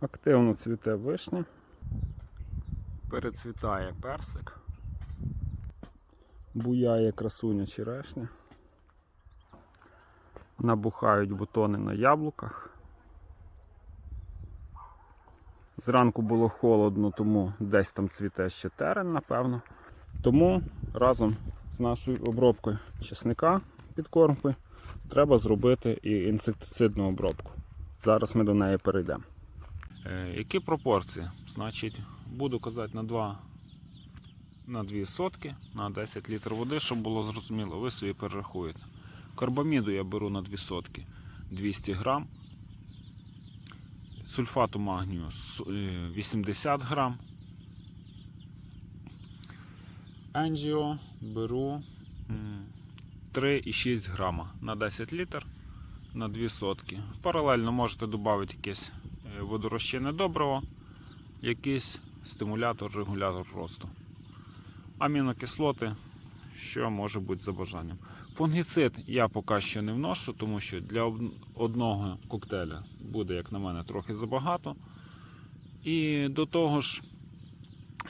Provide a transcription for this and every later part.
Активно цвіте вишня. Перецвітає персик. Буяє красуня черешня. Набухають бутони на яблуках. Зранку було холодно, тому десь там цвіте ще терен, напевно. Тому разом з нашою обробкою чесника підкормкою треба зробити і інсектицидну обробку. Зараз ми до неї перейдемо. Е, які пропорції? Значить, буду казати на 2 на 2 сотки на 10 літр води, щоб було зрозуміло, ви собі перерахуєте. Карбаміду я беру на 2 сотки 200 грам. Сульфату магнію е, 80 грам. Енджіо беру 3,6 грама на 10 літр на 2 сотки. Паралельно можете додати якесь е, водорозчинне добриво, якийсь стимулятор, регулятор росту. Амінокислоти, що може бути за бажанням. Фунгіцид я поки що не вношу, тому що для одного коктейля буде, як на мене, трохи забагато. І до того ж,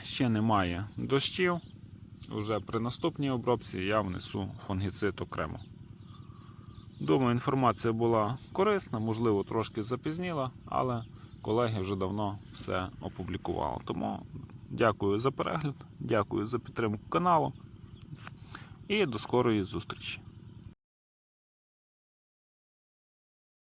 ще немає дощів. Уже при наступній обробці я внесу фунгіцид окремо. Думаю, інформація була корисна, можливо, трошки запізніла, але колеги вже давно все опублікували. Тому дякую за перегляд, дякую за підтримку каналу і до скорої зустрічі.